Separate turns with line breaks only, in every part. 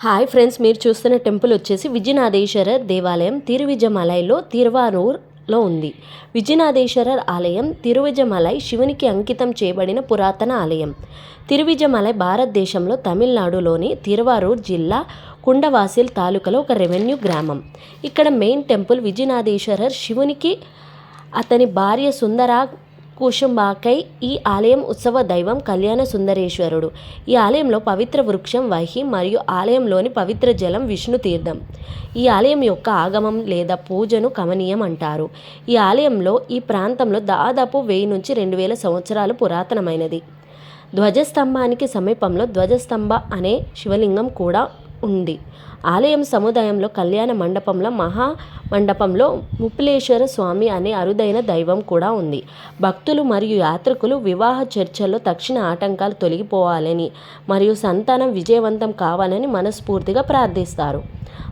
Hi friends మీరు చూస్తున్న temple వచ్చేసి విజయనాథేశ్వర దేవాలయం తిరువిజమలైలో తిరువారూర్లో ఉంది. విజయనాథేశ్వరర్ ఆలయం తిరువిజమలై శివునికి అంకితం చేయబడిన పురాతన ఆలయం. తిరువిజమలై భారతదేశంలో తమిళనాడులోని తిరువారూర్ జిల్లా కుండవాసిల్ తాలూకాలో ఒక రెవెన్యూ గ్రామం. ఇక్కడ మెయిన్ టెంపుల్ విజయనాథేశ్వరర్ శివునికి అతని భార్య సుందరా కుషుంబాకై ఈ ఆలయం ఉత్సవ దైవం కళ్యాణ సుందరేశ్వరుడు. ఈ ఆలయంలో పవిత్ర వృక్షం వహి మరియు ఆలయంలోని పవిత్ర జలం విష్ణు తీర్థం. ఈ ఆలయం యొక్క ఆగమం లేదా పూజను కమనీయం అంటారు. ఈ ఆలయంలో ఈ ప్రాంతంలో దాదాపు వెయ్యి నుంచి రెండు వేల సంవత్సరాలు పురాతనమైనది. ధ్వజస్తంభానికి సమీపంలో ధ్వజస్తంభ అనే శివలింగం కూడా ఉంది. ఆలయం సముదాయంలో కళ్యాణ మండపంలో మహా మండపంలో ముప్పులేశ్వర స్వామి అనే అరుదైన దైవం కూడా ఉంది. భక్తులు మరియు యాత్రికులు వివాహ చర్చల్లో తక్షణ ఆటంకాలు తొలగిపోవాలని మరియు సంతానం విజయవంతం కావాలని మనస్ఫూర్తిగా ప్రార్థిస్తారు.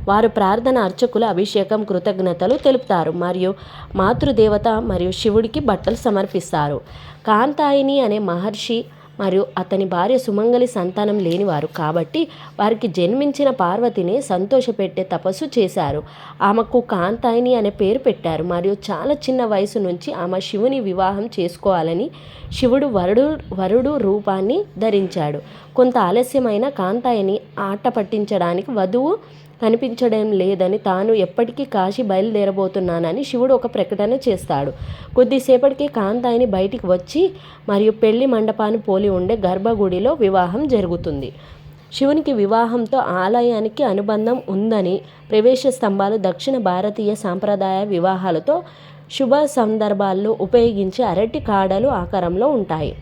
వారు ప్రార్థన అర్చకులు అభిషేకం కృతజ్ఞతలు తెలుపుతారు మరియు మాతృదేవత మరియు శివుడికి బట్టలు సమర్పిస్తారు. కాంతాయిని అనే మహర్షి మరియు అతని భార్య సుమంగలి సంతానం లేనివారు. కాబట్టి వారికి జన్మించిన పార్వతిని సంతోషపెట్టే తపస్సు చేశారు. ఆమెకు కాంతాయిని అనే పేరు పెట్టారు. మరియు చాలా చిన్న వయసు నుంచి ఆమె శివుని వివాహం చేసుకోవాలని శివుడు వరుడు వరుడు రూపాన్ని ధరించాడు. కొంత ఆలస్యమైన కాంతాయిని ఆట పట్టించడానికి వధువు కనిపించడం లేదని తాను ఎప్పటికీ కాశీ బయలుదేరబోతున్నానని శివుడు ఒక ప్రకటన చేస్తాడు. కొద్దిసేపటికి కాంతాయిని బయటికి వచ్చి మరియు పెళ్ళి మండపాన్ని పోలి ఉండే గర్భగుడిలో వివాహం జరుగుతుంది. శివునికి వివాహంతో ఆలయానికి అనుబంధం ఉందని ప్రవేశ స్తంభాలు దక్షిణ భారతీయ సాంప్రదాయ వివాహాలతో శుభ సందర్భాల్లో ఉపయోగించే అరటి కాడలు ఆకారంలో ఉంటాయి.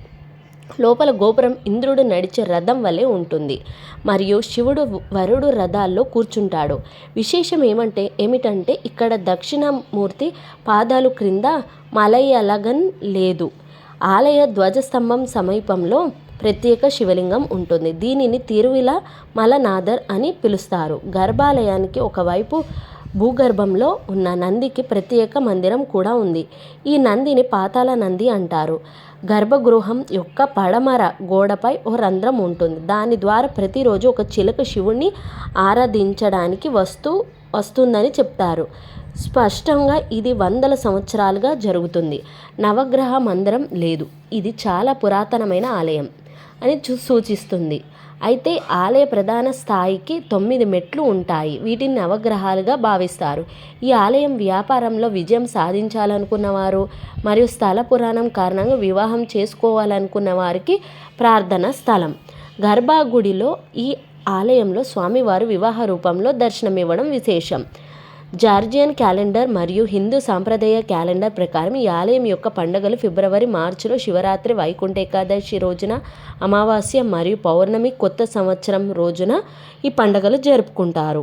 లోపల గోపురం ఇంద్రుడు నడిచే రథం వలె ఉంటుంది. మరియు శివుడు వరుడు రథాల్లో కూర్చుంటాడు. విశేషం ఏమంటే ఏమిటంటే ఇక్కడ దక్షిణమూర్తి పాదాలు క్రింద మలయలగన్ లేదు. ఆలయ ధ్వజస్తంభం సమీపంలో ప్రత్యేక శివలింగం ఉంటుంది. దీనిని తిరువిల మలనాథర్ అని పిలుస్తారు. గర్భాలయానికి ఒకవైపు భూగర్భంలో ఉన్న నందికి ప్రత్యేక మందిరం కూడా ఉంది. ఈ నందిని పాతాల నంది అంటారు. గర్భగృహం యొక్క పడమర గోడపై ఓ రంధ్రం ఉంటుంది. దాని ద్వారా ప్రతిరోజు ఒక చిలుక శివుణ్ణి ఆరాధించడానికి వస్తూ వస్తుందని చెప్తారు. స్పష్టంగా ఇది వందల సంవత్సరాలుగా జరుగుతుంది. నవగ్రహ మందిరం లేదు. ఇది చాలా పురాతనమైన ఆలయం అని సూచిస్తుంది. అయితే ఆలయ ప్రధాన స్థాయికి తొమ్మిది మెట్లు ఉంటాయి. వీటిని నవగ్రహాలుగా భావిస్తారు. ఈ ఆలయం వ్యాపారంలో విజయం సాధించాలనుకున్నవారు మరియు స్థల పురాణం కారణంగా వివాహం చేసుకోవాలనుకున్న వారికి ప్రార్థన స్థలం. గర్భాగుడిలో ఈ ఆలయంలో స్వామివారు వివాహ రూపంలో దర్శనమివ్వడం విశేషం. జార్జియన్ క్యాలెండర్ మరియు హిందూ సాంప్రదాయ క్యాలెండర్ ప్రకారం ఈ ఆలయం యొక్క పండుగలు ఫిబ్రవరి మార్చిలో శివరాత్రి వైకుంఠ ఏకాదశి రోజున అమావాస్య మరియు పౌర్ణమి కొత్త సంవత్సరం రోజున ఈ పండుగలు జరుపుకుంటారు.